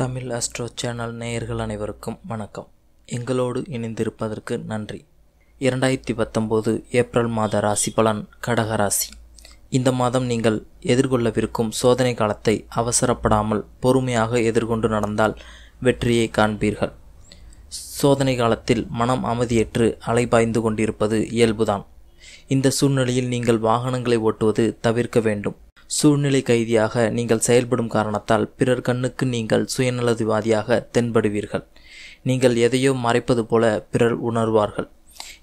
Tamil astro channel நேயர்கள் அனைவருக்கும் வணக்கம். எங்களோடு இணைந்திருப்பதற்கு நன்றி. இரண்டாயிரத்தி பத்தொம்போது ஏப்ரல் மாத ராசி பலன் கடக ராசி. இந்த மாதம் நீங்கள் எதிர்கொள்ளவிருக்கும் சோதனை காலத்தை அவசரப்படாமல் பொறுமையாக எதிர்கொண்டு நடந்தால் வெற்றியை காண்பீர்கள். சோதனை காலத்தில் மனம் அமைதியற்று அலைபாய்ந்து கொண்டிருப்பது இயல்புதான். இந்த சூழ்நிலையில் நீங்கள் வாகனங்களை ஓட்டுவது தவிர்க்க வேண்டும். சூழ்நிலை கைதியாக நீங்கள் செயல்படும் காரணத்தால் பிறர் கண்ணுக்கு நீங்கள் சுயநலதிவாதியாக தென்படுவீர்கள். நீங்கள் எதையோ மறைப்பது போல பிறர் உணர்வார்கள்.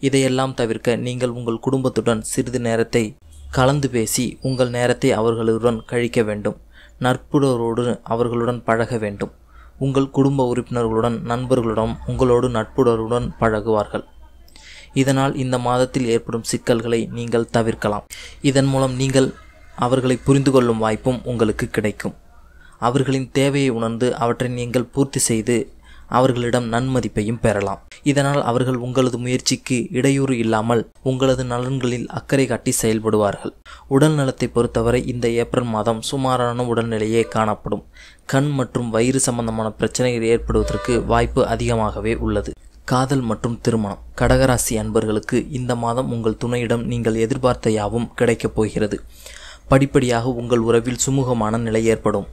இதையெல்லாம் தவிர்க்க நீங்கள் உங்கள் குடும்பத்துடன் சிறிது நேரத்தை கலந்து பேசி உங்கள் நேரத்தை அவர்களுடன் கழிக்க வேண்டும். நட்புடரோடு அவர்களுடன் பழக வேண்டும். உங்கள் குடும்ப உறுப்பினர்களுடன் நண்பர்களுடன் உங்களோடு நட்புடருடன் பழகுவார்கள். இதனால் இந்த மாதத்தில் ஏற்படும் சிக்கல்களை நீங்கள் தவிர்க்கலாம். இதன் மூலம் நீங்கள் அவர்களை புரிந்து கொள்ளும் வாய்ப்பும் உங்களுக்கு கிடைக்கும். அவர்களின் தேவையை உணர்ந்து அவற்றை நீங்கள் பூர்த்தி செய்து அவர்களிடம் நன்மதிப்பையும் பெறலாம். இதனால் அவர்கள் உங்களது முயற்சிக்கு இடையூறு இல்லாமல் உங்களது நலன்களில் அக்கறை காட்டி செயல்படுவார்கள். உடல் நலத்தை பொறுத்தவரை இந்த ஏப்ரல் மாதம் சுமாரான உடல்நிலையே காணப்படும். கண் மற்றும் வயிறு சம்பந்தமான பிரச்சனைகள் ஏற்படுவதற்கு வாய்ப்பு அதிகமாகவே உள்ளது. காதல் மற்றும் திருமணம். கடகராசி அன்பர்களுக்கு இந்த மாதம் உங்கள் துணையிடம் நீங்கள் எதிர்பார்த்த யாவும் கிடைக்கப் போகிறது. படிப்படியாக உங்கள் உறவில் சுமூகமான நிலை ஏற்படும்.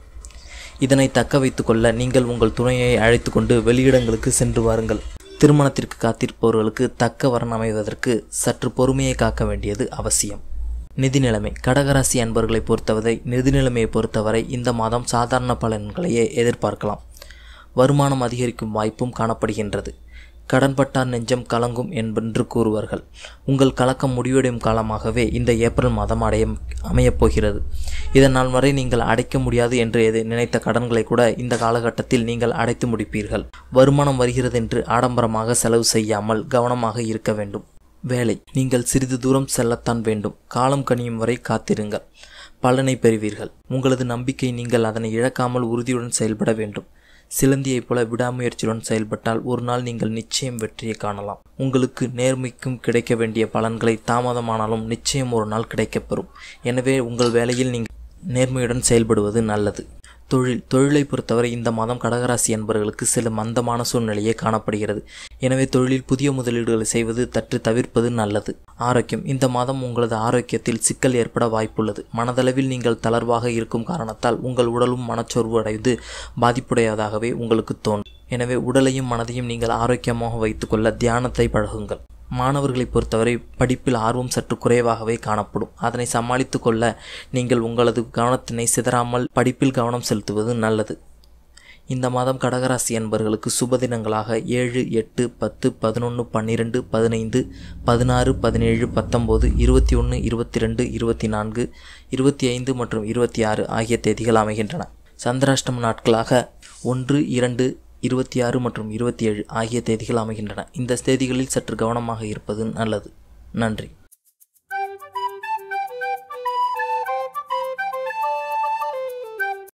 இதனை தக்க வைத்து கொள்ள நீங்கள் உங்கள் துணையை அழைத்து கொண்டு வெளியிடங்களுக்கு சென்று வாருங்கள். திருமணத்திற்கு காத்திருப்பவர்களுக்கு தக்க வரன் அமைவதற்கு சற்று பொறுமையை காக்க வேண்டியது அவசியம். நிதி நிலைமை. கடகராசி அன்பர்களை பொறுத்தவரை நிதி நிலைமையை பொறுத்தவரை இந்த மாதம் சாதாரண பலன்களையே எதிர்பார்க்கலாம். வருமானம் அதிகரிக்கும் வாய்ப்பும் காணப்படுகின்றது. கடன்பட்டார் நெஞ்சம் கலங்கும் என்பென்று கூறுவார்கள். உங்கள் கலக்கம் முடிவடையும் காலமாகவே இந்த ஏப்ரல் மாதம் அடைய அமையப் போகிறது. இதனால் வரை நீங்கள் அடைக்க முடியாது என்று எது நினைத்த கடன்களை கூட இந்த காலகட்டத்தில் நீங்கள் அடைத்து முடிப்பீர்கள். வருமானம் வருகிறது என்று ஆடம்பரமாக செலவு செய்யாமல் கவனமாக இருக்க வேண்டும். வேலை. நீங்கள் சிறிது தூரம் செல்லத்தான் வேண்டும். காலம் கனியும் வரை காத்திருங்கள். பலனை பெறுவீர்கள். உங்களது நம்பிக்கை நீங்கள் அதனை இழக்காமல் உறுதியுடன் செயல்பட வேண்டும். சிலந்தியைப் போல விடாமுயற்சியுடன் செயல்பட்டால் ஒரு நாள் நீங்கள் நிச்சயம் வெற்றியை காணலாம். உங்களுக்கு நேர்மைக்கும் கிடைக்க வேண்டிய பலன்களை தாமதமானாலும் நிச்சயம் ஒரு நாள் கிடைக்கப்பெறும். எனவே உங்கள் வேலையில் நீங்கள் நேர்மையுடன் செயல்படுவது நல்லது. தொழில். தொழிலை பொறுத்தவரை இந்த மாதம் கடகராசி என்பவர்களுக்கு சில மந்தமான சூழ்நிலையே காணப்படுகிறது. எனவே தொழிலில் புதிய முதலீடுகளை செய்வது தற்று தவிர்ப்பது நல்லது. ஆரோக்கியம். இந்த மாதம் உங்களது ஆரோக்கியத்தில் சிக்கல் ஏற்பட வாய்ப்புள்ளது. மனதளவில் நீங்கள் தளர்வாக இருக்கும் காரணத்தால் உங்கள் உடலும் மனச்சோர்வு அடைந்து பாதிப்புடையதாகவே உங்களுக்கு தோன்றும். எனவே உடலையும் மனதையும் நீங்கள் ஆரோக்கியமாக வைத்துக்கொள்ள தியானத்தை பழகுங்கள். மாணவர்களை பொறுத்தவரை படிப்பில் ஆர்வம் சற்று குறைவாகவே காணப்படும். அதனை சமாளித்து கொள்ள நீங்கள் உங்களது கவனத்தினை சிதறாமல் படிப்பில் கவனம் செலுத்துவது நல்லது. இந்த மாதம் கடகராசி என்பவர்களுக்கு சுப தினங்களாக ஏழு எட்டு பத்து பதினொன்று பன்னிரெண்டு பதினைந்து பதினாறு பதினேழு பத்தொம்போது இருபத்தி ஒன்று இருபத்தி ரெண்டு இருபத்தி நான்கு இருபத்தி ஐந்து மற்றும் இருபத்தி ஆறு ஆகிய தேதிகள் அமைகின்றன. சந்திராஷ்டம நாட்களாக ஒன்று இரண்டு இருபத்தி ஆறு மற்றும் இருபத்தி ஏழு ஆகிய தேதிகள் அமைகின்றன. இந்த தேதிகளில் சற்று கவனமாக இருப்பது நல்லது. நன்றி.